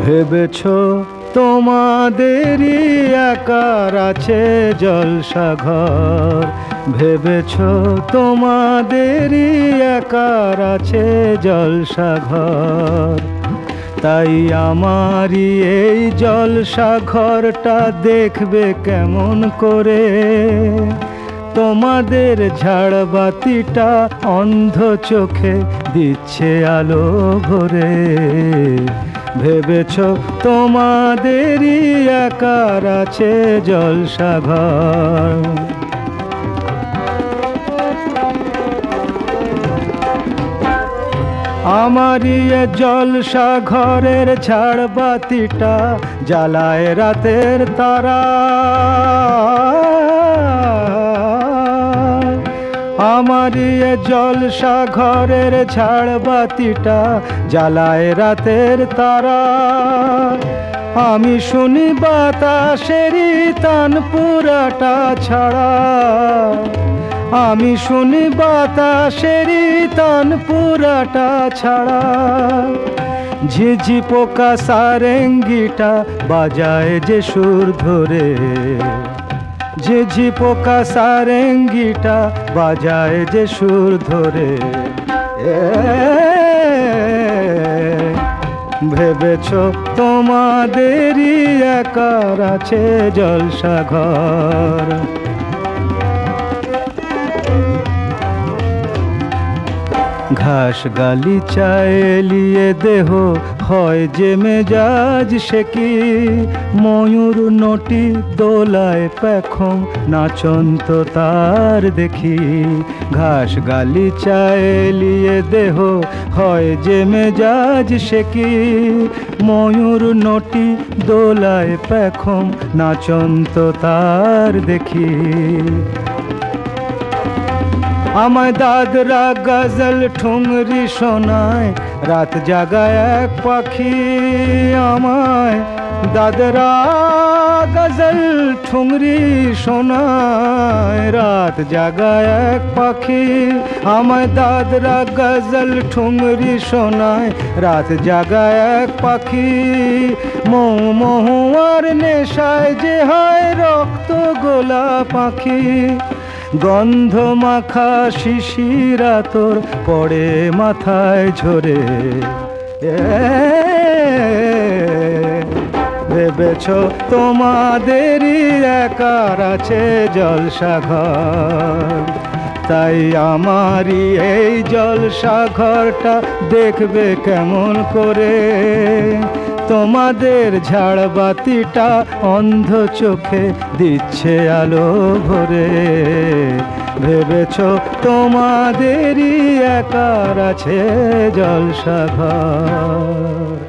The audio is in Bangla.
ভেবেছ তোমাদেরই একার আছে জলসাঘর? ভেবেছ তোমাদেরই একার আছে জলসাঘর? তাই আমারই এই জলসাঘরটা দেখবে কেমন করে? তোমাদের ঝাড়বাতিটা অন্ধ চোখে দিচ্ছে আলো ভরে। ভেবেছ তোমাদেরই একার আছে জলসাঘর। আমারই জলসা ঘরের ঝাড়বাতিটা জ্বালায় রাতের তারা। আমারই এ জলসা ঘরের ঝাড়বাতিটা জ্বালায় রাতের তারা। আমি শুনি বাতাসেরই তান পুরাটা ছাড়া। আমি শুনি বাতাসেরই তান পুরাটা ছাড়া। ঝিঝি পোকা সারেঙ্গিটা বাজায় যে সুর ধরে। ঝিঝি পোকা সারেঙ্গিটা বাজায় যে সুর ধরে। ভেবেছ তোমাদেরই একার আছে জলসা ঘাস গালিচা এলিয়ে দেহ হয় যে মেজাজ সে কি? ময়ূর নটি দোলায় পেখম, নাচন্ত তার দেখি। ঘাস গালিচা এলিয়ে দেহ হয় যে মেজাজ সে কি? ময়ূর নটি দোলায় পেখম, নাচন্ত তার দেখি। আমায় দাদরা গজল ঠুংরি শোনায়। রাত জাগায় এক পাখি আমায় দাদরা গজল ঠুংরি শোনায়। রাত জাগায় এক পাখি আমায় দাদরা গজল ঠুংরি শোনায়। রাত জাগায় এক পাখি মৌ মহুয়ার নেশায় যে হয় রক্ত গোলা পাখি। গন্ধ মাখা শিশিরা তোর পড়ে মাথায় ঝরে। ভেবেছ তোমাদেরই একার আছে জলসা ঘর তাই আমারই এই জলসাঘরটা দেখবে কেমন করে? তোমাদের ঝাড়বাতিটা অন্ধ চোখে দিচ্ছে আলো ভরে। ভেবেছ তোমাদেরই একার আছে জলসা ঘর